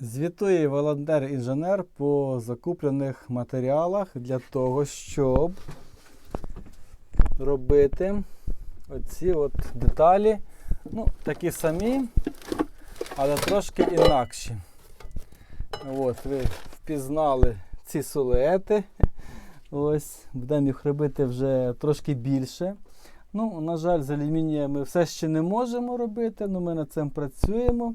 Звітує волонтер-інженер по закуплених матеріалах для того, щоб робити оці от деталі. Ну, такі самі, але трошки інакші. От, ви впізнали ці силуети. Ось, будемо їх робити вже трошки більше. Ну, на жаль, з алюмінія ми все ще не можемо робити, але ми над цим працюємо.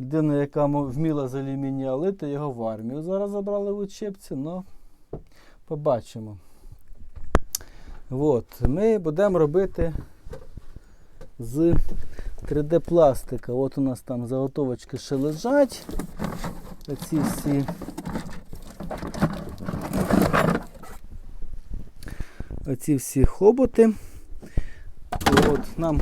Людина, яка вміла з алюмінія його в армію зараз забрали в учебці, але побачимо. От, ми будемо робити з 3D пластика. От у нас там заготовочки ще лежать. Оці всі. Оці всі хоботи. От нам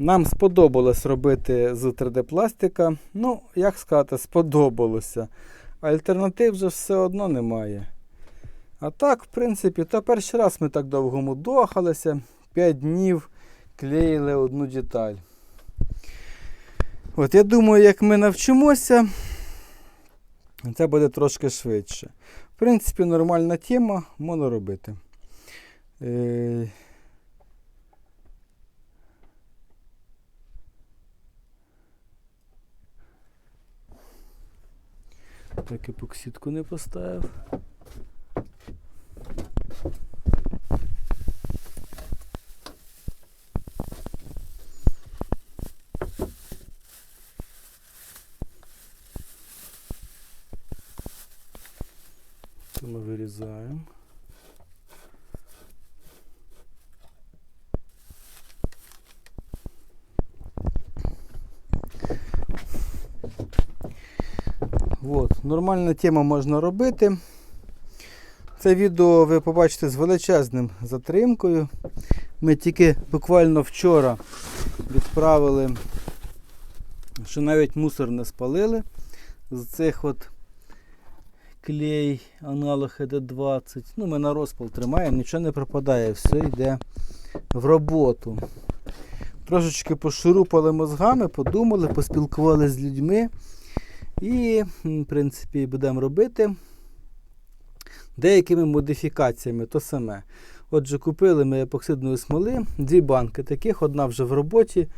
Нам сподобалось робити з 3D пластика. Ну, як сказати, сподобалося. Альтернатив вже все одно немає. А так, в принципі, то перший раз ми так довго мудохалися. 5 днів клеїли одну деталь. От я думаю, як ми навчимося, це буде трошки швидше. В принципі, нормальна тема, можна робити. Так епоксидку не поставив. Ми вирізаємо. От, нормальна тема можна робити. Це відео ви побачите з величезним затримкою. Ми тільки буквально вчора відправили, що навіть мусор не спалили. З цих от клей, аналог ЕД20. Ну, ми на розпал тримаємо, нічого не пропадає, все йде в роботу. Трошечки пошурупали мозгами, подумали, поспілкувалися з людьми. І, в принципі, будемо робити деякими модифікаціями то саме. Отже, купили ми епоксидної смоли, дві банки таких, одна вже в роботі.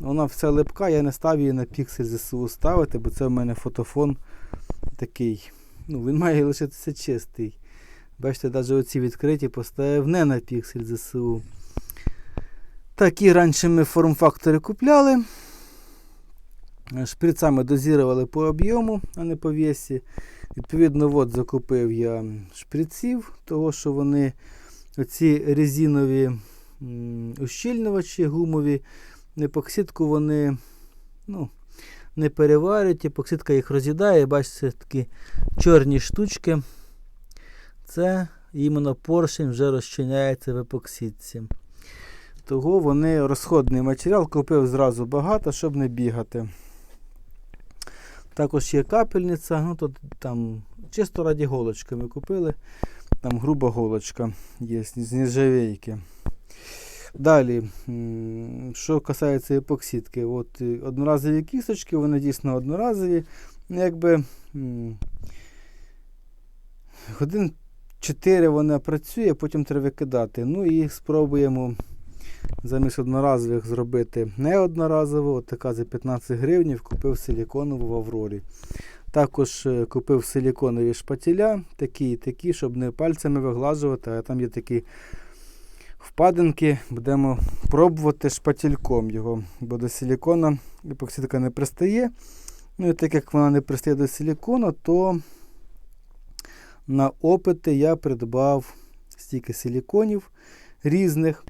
Вона вся липка, я не став її на піксель ЗСУ ставити, бо це в мене фотофон такий. Ну, Він має лишитися чистий. Бачите, навіть оці відкриті поставив не на піксель ЗСУ. Такі раніше ми в форм-факторі купляли. Шприцами дозірували по об'єму, а не по весі. Відповідно, от закупив я шприців, того що вони оці резинові ущільнювачі гумові, епоксидку вони ну, не переварюють, епоксидка їх роз'їдає. Бачите, такі чорні штучки. Це іменно поршень вже розчиняється в епоксидці. Того вони розходний матеріал, купив зразу багато, щоб не бігати. Також є капельниця, ну тут там чисто раді голочки ми купили. Там груба голочка є з нержавейки. Далі, що касається епоксидки, от е, одноразові кісточки, вони дійсно одноразові. Ну, Якби годин 4 вона працює, потім треба викидати. Ну і спробуємо замість одноразових зробити не одноразово. От така за 15 гривень купив силіконову в Аврорі. Також е, купив силіконові шпателя, такі і такі, щоб не пальцями виглажувати, а там є такі впадинки. Будемо пробувати шпательком його, бо до силікона епоксидка не пристає. Ну і так як вона не пристає до силікону, то на опити я придбав стільки силіконів різних.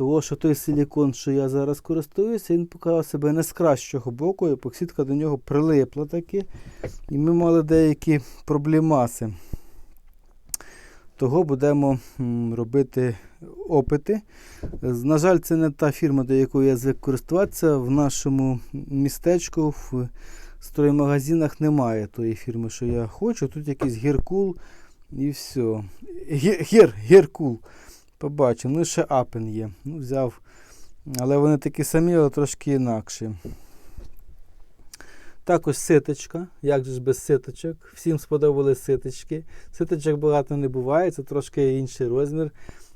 Того, що той силікон, що я зараз користуюся, він показав себе не з кращого боку, і епоксидка до нього прилипла таки. І ми мали деякі проблемаси. Того будемо робити опити. На жаль, це не та фірма, до якої я звик користуватися. В нашому містечку в строймагазинах немає тої фірми, що я хочу. Тут якийсь гіркул і все. Гір, гір, гіркул. Побачимо. Ну, ще апен є. Ну, взяв. Але вони такі самі, але трошки інакші. Також ситочка. Як же ж без ситочок? Всім сподобались ситочки. Ситочок багато не буває, це трошки інший розмір.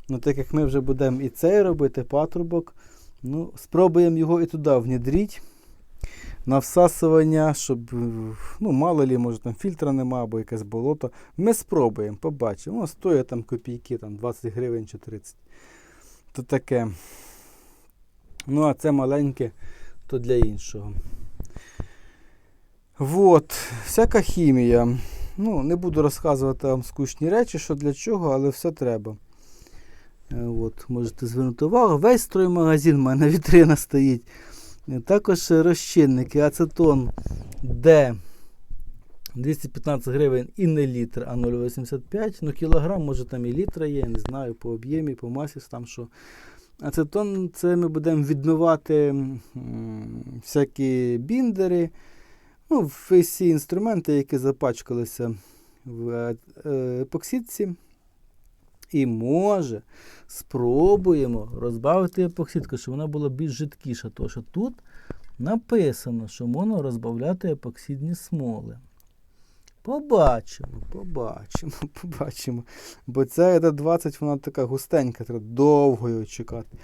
Ну, так як ми вже будемо і цей робити, патрубок, ну, спробуємо його і туди внідріть на всасування, щоб, ну, мало лі, може там фільтра нема або якесь болото. Ми спробуємо, побачимо. Воно стоїть там копійки, там 20 гривень чи 30. То таке. Ну, а це маленьке, то для іншого. Вот, всяка хімія. Ну, не буду розказувати вам скучні речі, що для чого, але все треба. Е, От, можете звернути увагу. Весь строймагазин в мене вітрина стоїть. Також е, розчинники, ацетон Д 215 гривень і не літр, а 0,85. Ну, кілограм, може там і літра є, не знаю, по об'ємі, по масі там що. Ацетон це ми будемо відмивати всякі біндери. Ну, всі інструменти, які запачкалися в е, епоксидці. І може спробуємо розбавити епоксидку, щоб вона була більш жидкіша. Тому що тут написано, що можна розбавляти епоксидні смоли. Побачимо, побачимо, побачимо. Бо ця ед 20 вона така густенька, треба довго її чекати.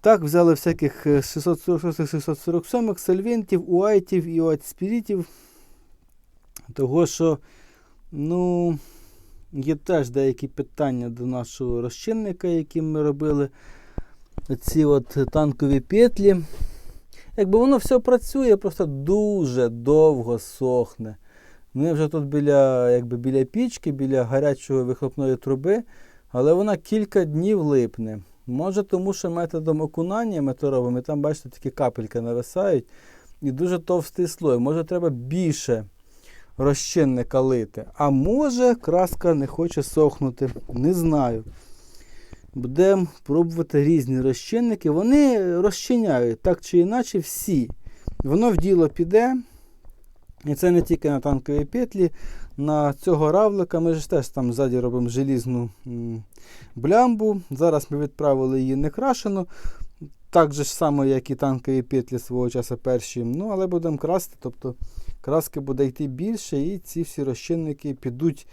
Так, взяли всяких е, 646-647 сальвентів, уайтів і уайт-спірітів. Того, що, ну, є теж деякі питання до нашого розчинника, яким ми робили. Ці от танкові петлі. Якби воно все працює, просто дуже довго сохне. Ми вже тут біля, якби біля пічки, біля гарячої вихлопної труби, але вона кілька днів липне. Може, тому що методом окунання ми то робимо, там, бачите, такі капельки нависають. І дуже товстий слой. Може, треба більше розчинника лити. А може, краска не хоче сохнути. Не знаю. Будемо пробувати різні розчинники. Вони розчиняють так чи інакше всі. Воно в діло піде. І це не тільки на танкові петлі. На цього равлика ми ж теж там ззаді робимо желізну блямбу. Зараз ми відправили її не крашену. Так же ж само, як і танкові петлі свого часу перші. Ну, але будемо красти. Тобто краски буде йти більше, і ці всі розчинники підуть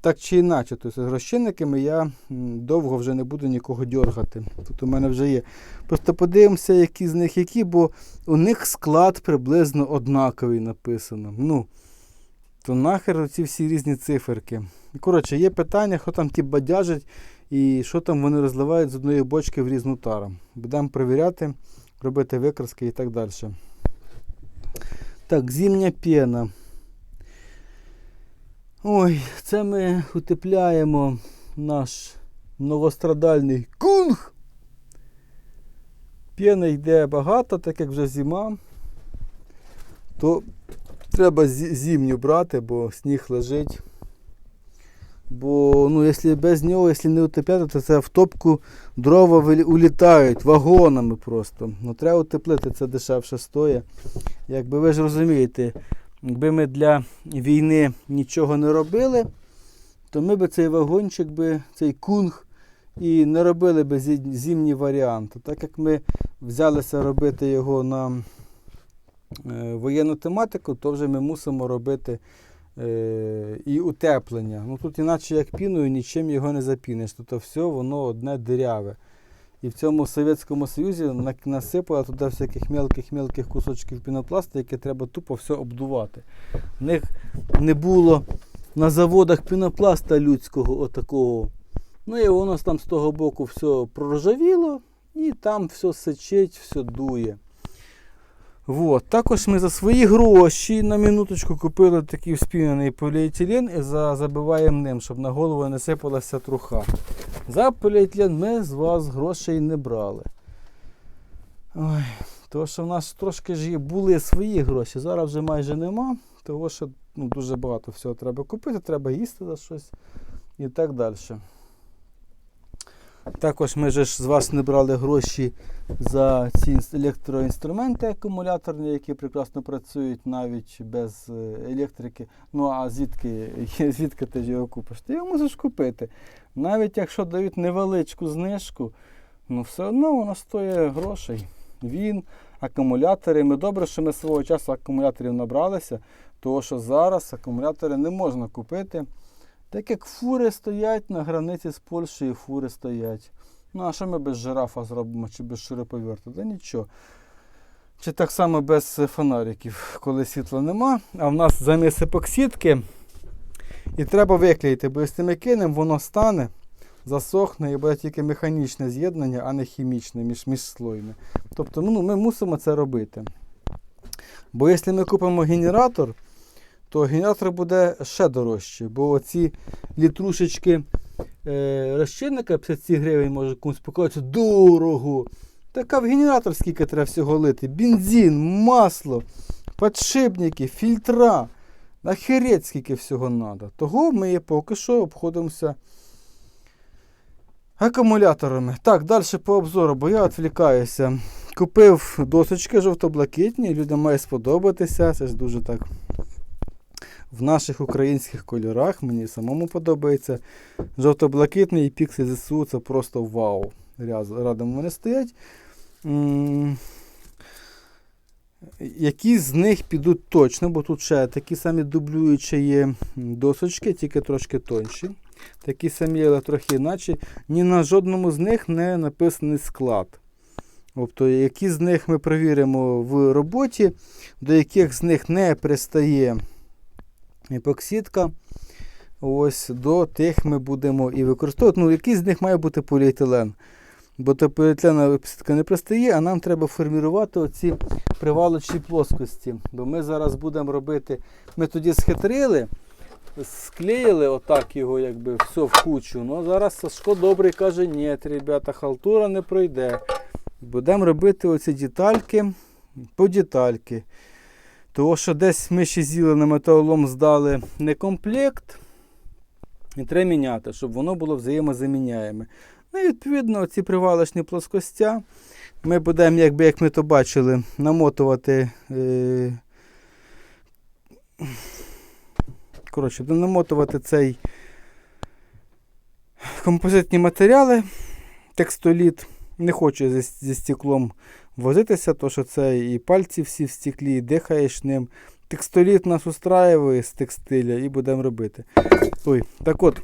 так чи інакше. Тобто з розчинниками я довго вже не буду нікого дергати. Тут у мене вже є. Просто подивимося, які з них які, бо у них склад приблизно однаковий написано. Ну, то нахер ці всі різні циферки. Коротше, є питання, хто там ті бадяжить і що там вони розливають з одної бочки в різну тару. Будемо перевіряти, робити викраски і так далі. Так, зімня пена. Ой, це ми утепляємо наш многострадальний кунг. П'єна йде багато, так як вже зима, то треба зимню брати, бо сніг лежить. Бо ну, якщо без нього, якщо не утепляти, то це в топку дрова улітають вагонами просто. Ну, треба утеплити, це дешевше стоїть. Якби ви ж розумієте, якби ми для війни нічого не робили, то ми би цей вагончик, би, цей кунг і не робили би зі- зимній варіант. Так як ми взялися робити його на е, воєнну тематику, то вже ми мусимо робити і утеплення. Ну тут іначе як піною нічим його не запіниш. Тут все воно одне диряве. І в цьому Совєтському Союзі на- насипали туди всяких мелких-мелких кусочків пінопласту, які треба тупо все обдувати. В них не було на заводах пінопласта людського отакого. Ну і воно там з того боку все проржавіло, і там все сечить, все дує. Вот. Також ми за свої гроші на минуточку купили такий вспінений поліетилен і забиваємо ним, щоб на голову не сипалася труха. За поліетилен ми з вас грошей не брали. Ой, тому що в нас трошки ж були свої гроші, зараз вже майже нема, тому що ну, дуже багато всього треба купити, треба їсти за щось і так далі. Також ми ж з вас не брали гроші за ці електроінструменти акумуляторні, які прекрасно працюють навіть без е, електрики. Ну а звідки, звідки ти його купиш? Ти його можеш купити. Навіть якщо дають невеличку знижку, ну все одно воно стоїть грошей. Він, акумулятори. Ми добре, що ми свого часу акумуляторів набралися, тому що зараз акумулятори не можна купити. Так як фури стоять на границі з Польщею, фури стоять. Ну, а що ми без жирафа зробимо чи без шуруповерта? Та нічого. Чи так само без фонариків, коли світла нема, а в нас замість епоксидки. І треба виклеїти, бо якщо ми кинемо, воно стане, засохне і буде тільки механічне з'єднання, а не хімічне між, міжслойне. Тобто ну, ми мусимо це робити. Бо якщо ми купимо генератор, то генератор буде ще дорожче, бо оці літрушечки е, розчинника 57 гривень може комусь показати дорого. Така в генератор скільки треба всього лити. Бензин, масло, подшипники, фільтра. Нахерець скільки всього треба. Того ми поки що обходимося акумуляторами. Так, далі по обзору, бо я відвлікаюся. Купив досочки жовто-блакитні, людям має сподобатися. Це ж дуже так в наших українських кольорах. Мені самому подобається. Жовто-блакитний і піксель ЗСУ це просто вау. Радом вони стоять. Які з них підуть точно, бо тут ще такі самі дублюючі є досочки, тільки трошки тонші. Такі самі, але трохи іначе. Ні на жодному з них не написаний склад. Тобто, які з них ми перевіримо в роботі, до яких з них не пристає епоксидка. Ось до тих ми будемо і використовувати. Ну, який з них має бути поліетилен. Бо до поліетилена епоксидка не пристає, а нам треба формувати оці привалочні плоскості. Бо ми зараз будемо робити. Ми тоді схитрили, склеїли отак його, якби все в кучу. Ну зараз Сашко добрий каже, ні, ребята, халтура не пройде. Будемо робити оці детальки по детальки. Тому що десь ми ще з'їли на металолом здали не комплект. І треба міняти, щоб воно було взаємозаміняєме. Ну і відповідно ці привалочні плоскостя. Ми будемо, якби, як ми то бачили, намотувати. Е... Коротше, намотувати цей композитні матеріали, текстоліт. Не хочу зі, зі стеклом возитися, то що це і пальці всі в стеклі, і дихаєш ним. Текстоліт нас устраює з текстиля і будемо робити. Ой, так от,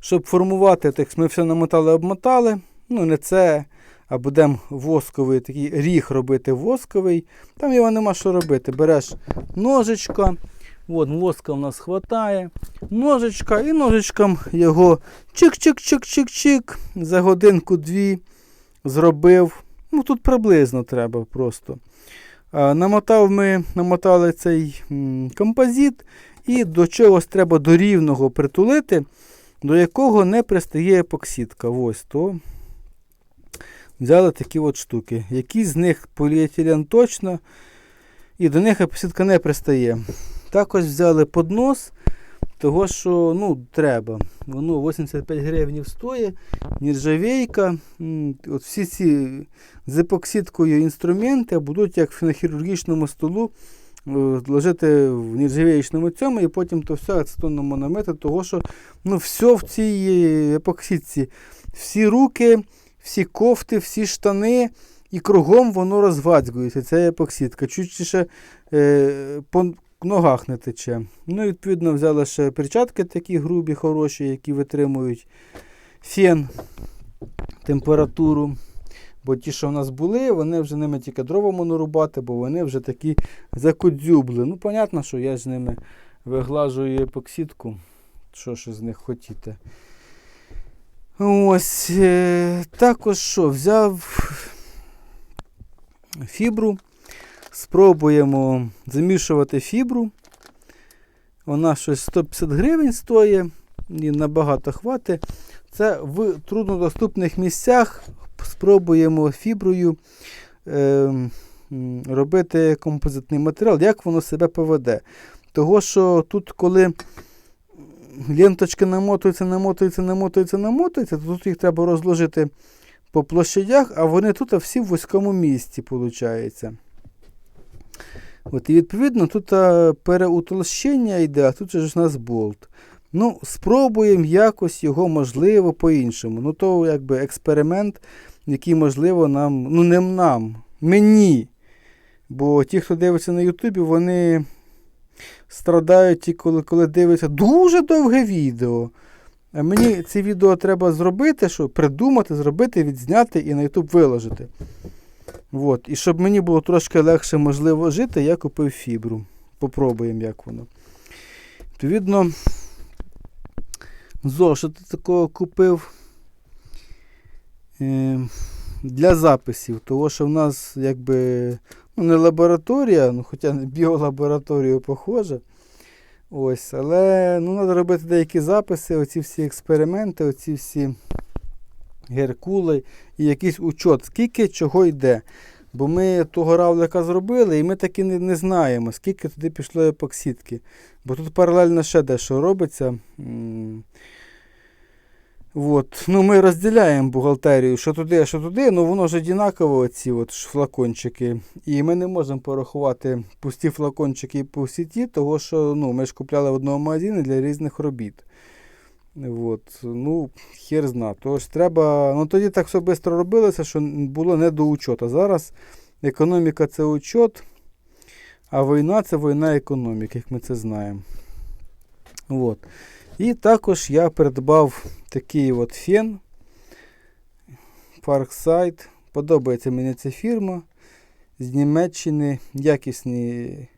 щоб формувати текст, ми все намотали, обмотали. Ну, не це, а будемо восковий такий ріг робити восковий. Там його нема що робити. Береш ножичка. От, воска у нас хватає. Ножичка і ножичком його чик-чик-чик-чик-чик. За годинку-дві зробив. Ну тут приблизно треба просто. Намотав ми, намотали цей композит, і до чогось треба до рівного притулити, до якого не пристає епоксидка. Ось то. Взяли такі от штуки. Які з них поліетилен точно, і до них епоксидка не пристає. Також взяли поднос, того що ну, треба. Воно 85 гривень стоїть, нержавейка. От всі ці з епоксидкою інструменти будуть як на хірургічному столу е, ложити в нержавеючному цьому і потім то все ацетонному намити, того що ну, все в цій епоксидці. Всі руки, всі кофти, всі штани. І кругом воно розвадзгується, ця епоксидка. Чуть ще е, ногах не тече. Ну, відповідно, взяли ще перчатки такі грубі, хороші, які витримують фен, температуру. Бо ті, що в нас були, вони вже ними тільки дрова можна рубати, бо вони вже такі закодзюбли. Ну, понятно, що я з ними виглажую епоксидку. Що ж з них хотіти. Ось. Е, також що, взяв фібру. Спробуємо замішувати фібру. Вона щось 150 гривень стоїть і набагато хватить. Це в труднодоступних місцях спробуємо фіброю е, робити композитний матеріал, як воно себе поведе. Того, що тут, коли ленточки намотуються, намотуються, намотуються, намотуються, то тут їх треба розложити по площадях, а вони тут всі в вузькому місці, виходить. От, і відповідно тут а, переутолщення йде, а тут же ж у нас болт. Ну, спробуємо якось його можливо по-іншому. Ну, то якби експеримент, який можливо нам, ну не нам, мені. Бо ті, хто дивиться на Ютубі, вони страдають коли, коли дивляться дуже довге відео. А мені це відео треба зробити, що придумати, зробити, відзняти і на YouTube виложити. От. І щоб мені було трошки легше, можливо, жити, я купив фібру. Попробуємо, як воно. Відповідно, зошит такого купив е, для записів, тому що в нас якби ну, не лабораторія, ну, хоча на біолабораторію похоже. Ось, але ну, треба робити деякі записи, оці всі експерименти, оці всі геркули і якийсь учот, скільки чого йде. Бо ми того равлика зробили, і ми таки не, не знаємо, скільки туди пішло епоксидки. Бо тут паралельно ще дещо робиться. От. Ну, ми розділяємо бухгалтерію, що туди, а що туди, ну воно ж однаково ці от флакончики. І ми не можемо порахувати пусті флакончики по сіті, тому що ну, ми ж купляли в одному магазині для різних робіт. От. Ну, хер зна. Тож треба. Ну тоді так все швидко робилося, що було не до учота. Зараз економіка це учот, а війна це війна економіки, як ми це знаємо. От. І також я придбав такий от фен Parkside. Подобається мені ця фірма з Німеччини. Якісні.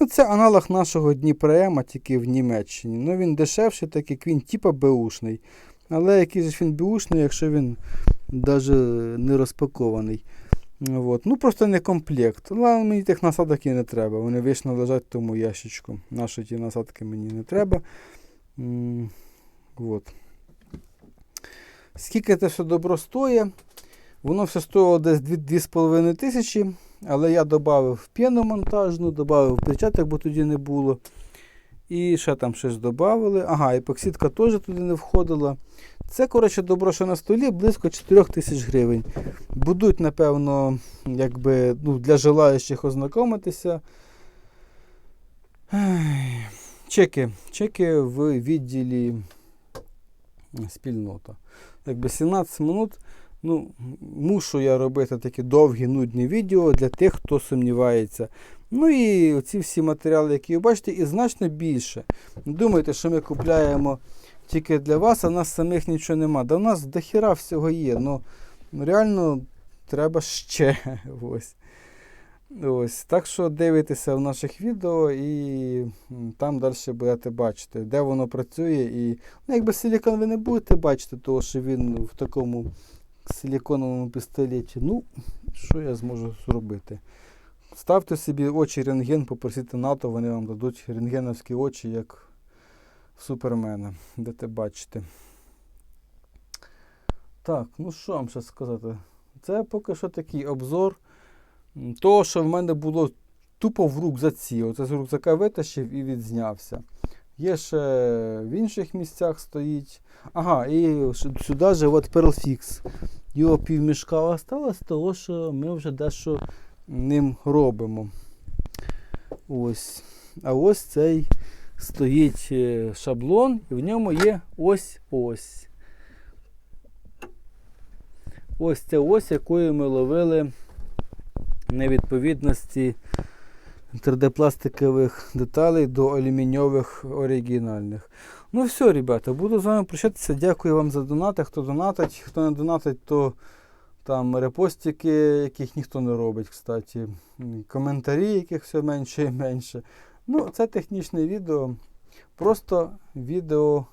Ну, це аналог нашого Дніпроема, тільки в Німеччині. Ну, він дешевший, так як він типа беушний. Але який же він беушний, якщо він навіть не розпакований. От. Ну, просто не комплект. Але мені тих насадок і не треба. Вони вічно лежать в тому ящичку. Наші ті насадки мені не треба. От. Скільки це все добро стоїть? Воно все стоїло десь 2,5 тисячі, але я додав п'єну монтажну, додав перчаток, бо тоді не було. І ще там щось додали. Ага, епоксидка теж туди не входила. Це, коротше, добро, що на столі близько 4 тисяч гривень. Будуть, напевно, якби, ну, для желаючих ознайомитися. Чеки. Чеки в відділі спільнота. Якби 17 минут. Ну, мушу я робити такі довгі нудні відео для тих, хто сумнівається. Ну і ці всі матеріали, які ви бачите, і значно більше. Думайте, що ми купляємо тільки для вас, а нас самих нічого нема. Да в нас дохіра всього є. Ну, реально треба ще. Ось. Ось. Так що дивитеся в наших відео і там далі будете бачити, де воно працює. І ну, якби силікон ви не будете бачити, тому що він в такому силіконовому пістолеті. Ну, що я зможу зробити? Ставте собі очі рентген, попросіть НАТО, вони вам дадуть рентгеновські очі, як Супермена, будете бачити. Так, ну що вам ще сказати? Це поки що такий обзор того, що в мене було тупо в рюкзаці. Оце з рюкзака витащив і відзнявся. Є ще в інших місцях стоїть. Ага, і сюди же от Pearlfix. Його півмішка осталось, того що ми вже дещо ним робимо. Ось. А ось цей стоїть е, шаблон, і в ньому є ось ось. Це ось, якою ми ловили невідповідності 3D-пластикових деталей до алюміньових оригінальних. Ну все, ребята, буду з вами прощатися. Дякую вам за донати. Хто донатить, хто не донатить, то там репостики, яких ніхто не робить, кстати. Коментарі, яких все менше і менше. Ну, це технічне відео. Просто відео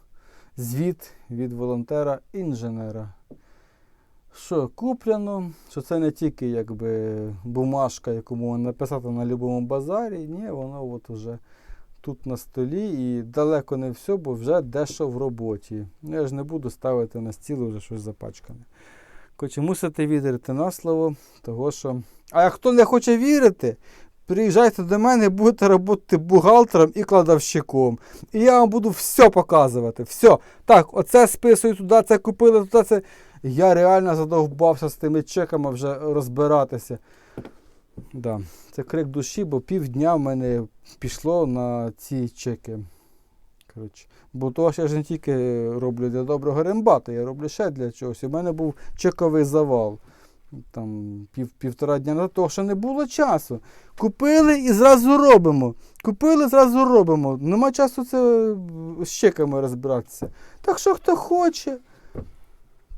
звіт від волонтера-інженера. Що куплено, що це не тільки якби бумажка, яку можна написати на будь-якому базарі. Ні, воно от уже тут на столі і далеко не все, бо вже дещо в роботі. Ну, я ж не буду ставити на стіл вже щось запачкане. Коротше, мусите вірити на слово, того що. А хто не хоче вірити, приїжджайте до мене, будете працювати бухгалтером і кладовщиком. І я вам буду все показувати. Все. Так, оце списую туди, це купили, туди це. Я реально задовбався з тими чеками вже розбиратися. Да, це крик душі, бо півдня в мене пішло на ці чеки. Коротше. Бо того ж я ж не тільки роблю для доброго рембата, я роблю ще для чогось. У мене був чековий завал. Там пів, півтора дня на того, що не було часу. Купили і зразу робимо. Купили, зразу робимо. Нема часу це з чеками розбиратися. Так що хто хоче,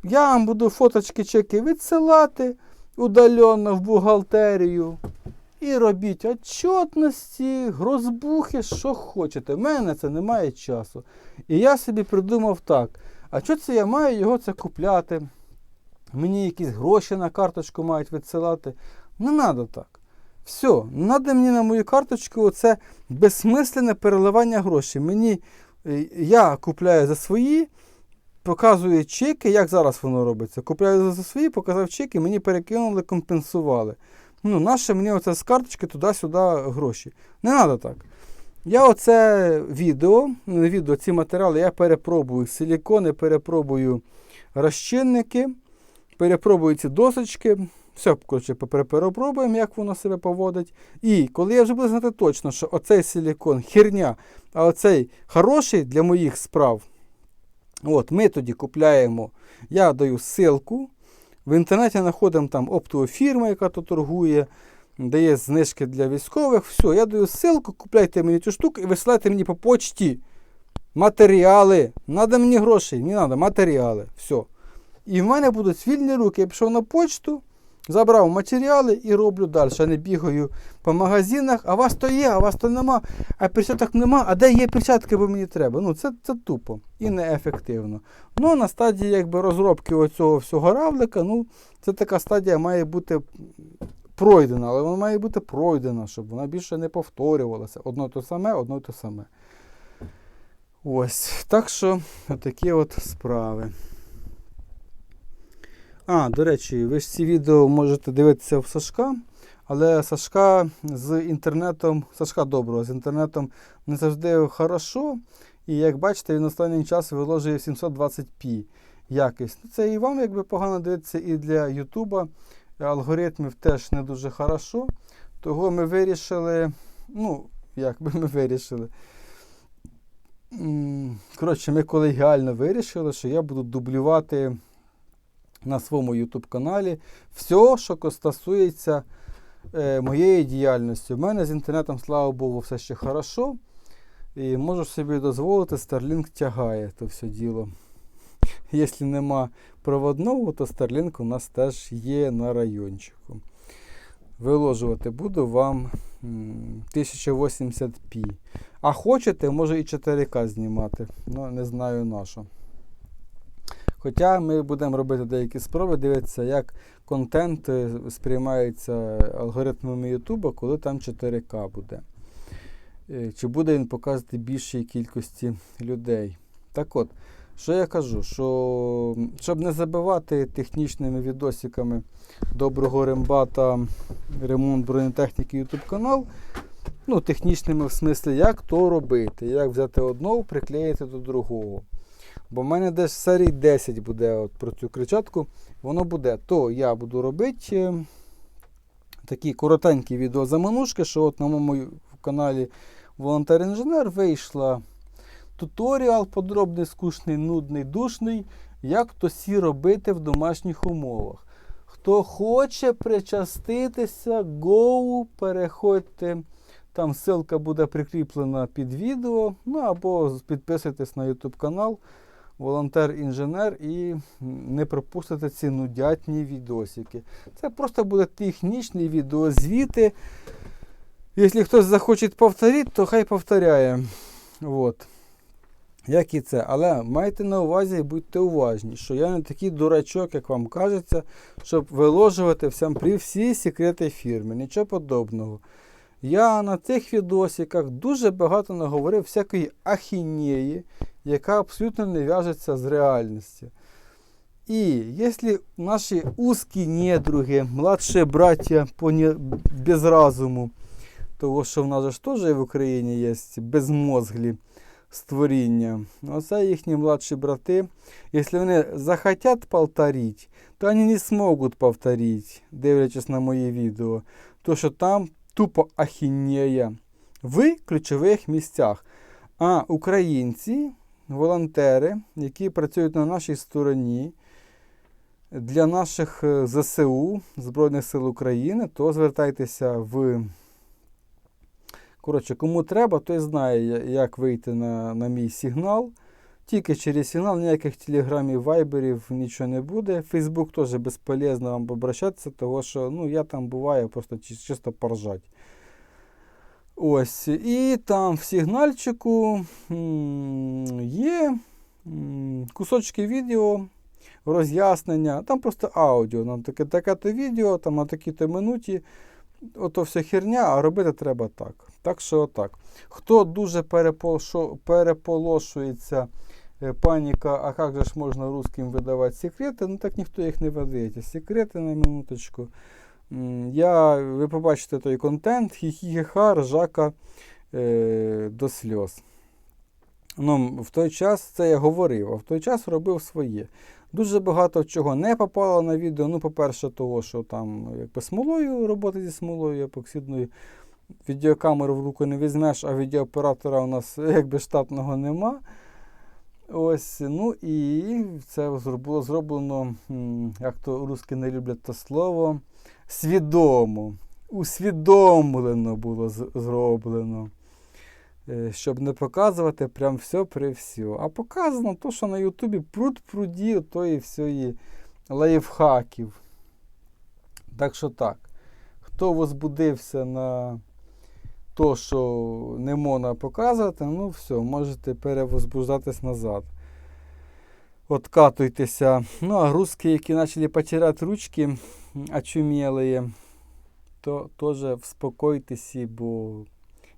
я вам буду фоточки чеки відсилати удаленно в бухгалтерію. І робіть отчетності, грозбухи, що хочете. У мене це немає часу. І я собі придумав так. А що це я маю його це купляти? Мені якісь гроші на карточку мають відсилати. Не треба так. Все, не треба мені на мою карточку оце безсмисленне переливання грошей. Мені, е, я купляю за свої, показую чеки, як зараз воно робиться. Купляю за свої, показав чеки, мені перекинули, компенсували. Ну, наше мені оце з карточки туди-сюди гроші. Не треба так. Я оце відео, відео, ці матеріали я перепробую силікони, перепробую розчинники, перепробую ці досочки. Все, коротше, перепробуємо, як воно себе поводить. І коли я вже буду знати точно, що оцей силікон херня, а оцей хороший для моїх справ, от, ми тоді купляємо, я даю ссылку. В інтернеті знаходимо там оптову фірму, яка тут торгує, дає знижки для військових. Все, я даю ссылку, купляйте мені цю штуку і висилайте мені по почті матеріали. Надо мені грошей, не треба, матеріали. Все. І в мене будуть вільні руки. Я пішов на почту, забрав матеріали і роблю далі. Я не бігаю по магазинах, а вас то є, а вас то нема, а перчаток нема, а де є перчатки, бо мені треба. Ну, це, це тупо і неефективно. Ну, на стадії якби, розробки оцього всього равлика, ну, це така стадія має бути пройдена, але вона має бути пройдена, щоб вона більше не повторювалася. Одно то саме, одно то саме. Ось. Так що такі от справи. А, до речі, ви ж ці відео можете дивитися в Сашка, але Сашка з інтернетом, Сашка доброго, з інтернетом не завжди хорошо. І як бачите, він останнім часом виложує 720p якість. Ну, Це і вам якби погано дивитися, і для Ютуба алгоритмів теж не дуже хорошо. Того ми вирішили, ну, як би ми вирішили. Коротше, ми колегіально вирішили, що я буду дублювати на своєму YouTube каналі все, що стосується е, моєї діяльності. У мене з інтернетом, слава Богу, все ще хорошо. І можу собі дозволити, Starlink тягає то все діло. Якщо нема проводного, то Starlink у нас теж є на райончику. Виложувати буду вам 1080p. А хочете, може і 4К знімати. Ну, не знаю на що. Хоча ми будемо робити деякі спроби, дивитися, як контент е, сприймається алгоритмами Ютуба, коли там 4К буде. Е, Чи буде він показувати більшій кількості людей. Так от, що я кажу, що щоб не забивати технічними відосиками доброго рембата ремонт бронетехніки YouTube канал, ну, технічними в смислі, як то робити, як взяти одного, приклеїти до другого. Бо в мене десь серії 10 буде от про цю кричатку. Воно буде, то я буду робити е, такі коротенькі відеозаманушки, що от на моєму каналі Волонтер-інженер вийшла туторіал подробний, скучний, нудний, душний, як то сі робити в домашніх умовах. Хто хоче причаститися, go, переходьте. Там ссылка буде прикріплена під відео. Ну або підписуйтесь на YouTube канал Волонтер-інженер і не пропустите ці нудятні відосики. Це просто буде технічні відеозвіти. Якщо хтось захоче повторити, то хай повторяє. Вот. Як і це. Але майте на увазі і будьте уважні, що я не такий дурачок, як вам кажеться, щоб виложувати всім при всі секрети фірми. Нічого подобного. Я на цих відосиках дуже багато наговорив всякої ахінеї, яка абсолютно не в'яжеться з реальністю. І якщо наші узкі недруги, младші браття по не... без разуму, Того, що в нас ж теж в Україні є безмозглі створіння. Оце їхні младші брати. Якщо вони захотять повторити, то вони не зможуть повторити, дивлячись на мої відео. То що там тупо ахінея в ключових місцях. А українці, волонтери, які працюють на нашій стороні, для наших е, ЗСУ, Збройних сил України, то звертайтеся в. Коротше, кому треба, той знає, як вийти на, на мій сигнал. Тільки через сигнал, ніяких телеграмів, вайберів, нічого не буде. Фейсбук теж безполезно вам обращатися, тому що ну, я там буваю просто чисто поржать. Ось. І там в сигнальчику є кусочки відео, роз'яснення. Там просто аудіо. Нам таке таке-то відео, там на такій-то минуті. Ото вся херня, а робити треба так. Так що так. Хто дуже переполошується, е, паніка, а як же ж можна русским видавати секрети, ну так ніхто їх не видає. Секрети на минуточку. Я, ви побачите той контент, хі-хі-ха, ржака е, до сльоз. Ну, в той час це я говорив, а в той час робив своє. Дуже багато чого не попало на відео. Ну, по-перше, того, що там якби смолою, робота зі смолою епоксидною. Відеокамеру в руку не візьмеш, а відеооператора у нас якби штатного нема. Ось, ну і це було зроблено, як то русські не люблять те слово, свідомо. Усвідомлено було зроблено. Е, Щоб не показувати прям все при все. А показано то, що на Ютубі пруд пруді тої всієї лайфхаків. Так що так. Хто возбудився на то, що не можна показувати, ну все, можете перевозбуждатись назад. Откатуйтеся. Ну, а русські, які почали потирати ручки, очумілі, то теж вспокойтеся, бо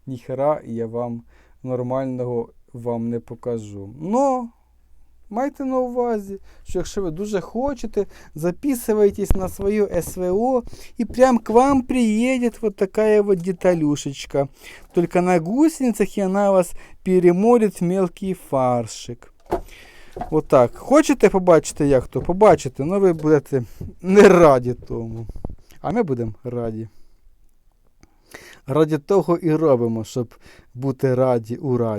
ніхера я вам нормального вам не покажу. Но майте на увазі, що якщо ви дуже хочете, записывайтесь на свое СВО, и прям к вам приедет вот такая вот деталюшечка. Только на гусеницах, и она вас перемолит в мелкий фаршик. Отак. Хочете побачити, як то? Побачите, але ви будете не раді тому. А ми будемо раді. Раді того і робимо, щоб бути раді у раді.